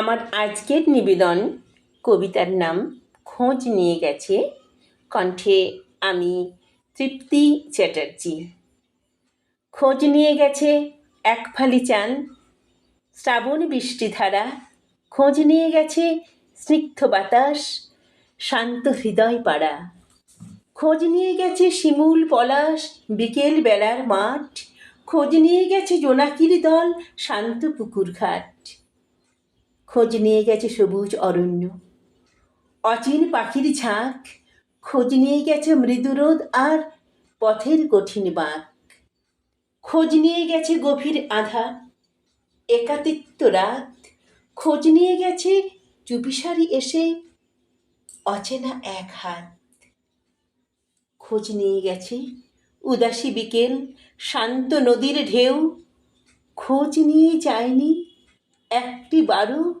আমার আজকের নিবেদন কবিতার নাম খোঁজ নিয়ে গেছে। কণ্ঠে আমি তৃপ্তি চ্যাটার্জি। খোঁজ নিয়ে গেছে এক ফালি চান শ্রাবণ বৃষ্টিধারা খোঁজ নিয়ে গেছে স্নিগ্ধ বাতাস। শান্ত হৃদয় পাড়া। খোঁজ নিয়ে গেছে শিমুল পলাশ বিকেল বেলার মাঠ। খোঁজ নিয়ে গেছে জোনাকির দল শান্ত পুকুর ঘাট। খোঁজ নিয়ে গেছে সবুজ অরণ্য। অচিন পাখির ঝাঁক, খোঁজ নিয়ে গেছে মৃদুরোদ আর পথের কঠিন বাঁক। খোঁজ নিয়ে গেছে গভীর আধার একাতিত্ব রাত। খোঁজ নিয়ে গেছে চুপিসারি এসে অচেনা এক হাত। খোঁজ নিয়ে গেছে উদাসী বিকেল, শান্ত নদীর ঢেউ। খোঁজ নিয়ে যায়নি একটি বারো।